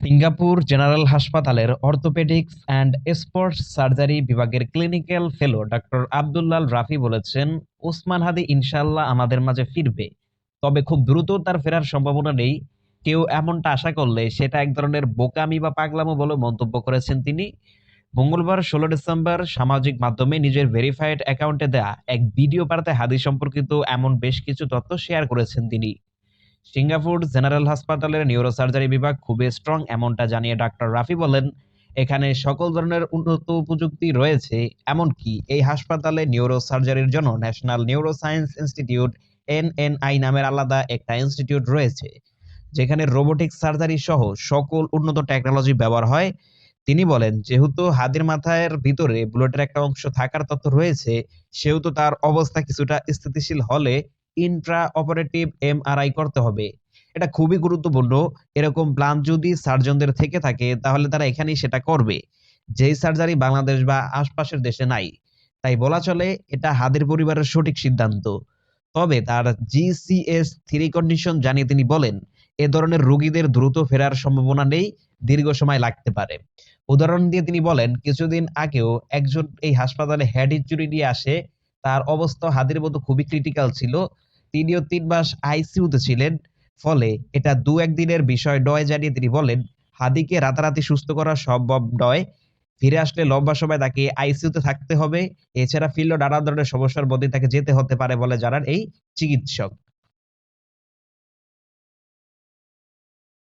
Singapore general হাসপাতালের orthopaedics and sports surgery বিভাগের clinical fellow doctor Abdullah al Rafi বলেছেন, ওসমান হাদি ইনশাল্লাহ আমাদের মাঝে ফিরবে, তবে খুব দ্রুত তার ফেরার সম্ভাবনা নেই। কেউ এমনটা আশা করলে সেটা এক ধরনের বোকামি বা পাগলামো বলে মন্তব্য করেছেন তিনি। মঙ্গলবার ষোলো ডিসেম্বর সামাজিক মাধ্যমে নিজের ভেরিফাইড অ্যাকাউন্টে দেয়া এক ভিডিও বার্তায় হাদি সম্পর্কিত এমন বেশ কিছু তথ্য শেয়ার করেছেন তিনি। সিঙ্গাপুর জেনারেল হাসপাতালের নিউরোসার্জারি বিভাগ খুবই স্ট্রং এমনটা জানিয়ে ডাক্তার রাফি বলেন, এখানে সকল ধরনের উন্নত প্রযুক্তি রয়েছে, এমনকি এই হাসপাতালে নিউরোসার্জারির জন্য ন্যাশনাল নিউরোসায়েন্স ইনস্টিটিউট এনএনআই নামের আলাদা একটা ইনস্টিটিউট রয়েছে, যেখানে রোবোটিক সার্জারি সহ সকল উন্নত টেকনোলজি ব্যবহার হয়। তিনি বলেন, যেহেতু হাদির মাথার ভিতরে বুলেটের একটা অংশ থাকার তথ্য রয়েছে, সেহেতু তার অবস্থা কিছুটা স্থিতিশীল হলে ইন্ট্রা অপারেটিভ এমআরআই করতে হবে। এটা খুবই গুরুত্বপূর্ণ। এরকম প্ল্যান যদি সার্জনদের থেকে থাকে, তাহলে তারা এখানেই সেটা করবে। যেই সার্জারি বাংলাদেশ বা আশপাশের দেশে নাই। তাই বলা চলে, এটা হাদের পরিবারের সঠিক সিদ্ধান্ত। তবে তার জিসিএস থ্রি কন্ডিশন জানিয়ে তিনি বলেন, এ ধরনের রোগীদের দ্রুত ফেরার সম্ভাবনা নেই, দীর্ঘ সময় লাগতে পারে। উদাহরণ দিয়ে তিনি বলেন, কিছুদিন আগেও একজন এই হাসপাতালে হেড ইনজুরি নিয়ে আসে তার অবস্থা হাদির মতো খুবই ক্রিটিক্যাল ছিল। তিনিও তিন মাস আইসিউতে ছিলেন, ফলে এটা দু একদিনের বিষয় নয় জানিয়ে তিনি বলেন, হাদিকে রাতারাতি সুস্থ করা সম্ভব নয়। ফিরে আসলে লম্বা সময় তাকে আইসিউতে থাকতে হবে। এছাড়া ফিরলেও নানা ধরনের সমস্যার মধ্যে তাকে যেতে হতে পারে বলে জানান এই চিকিৎসক।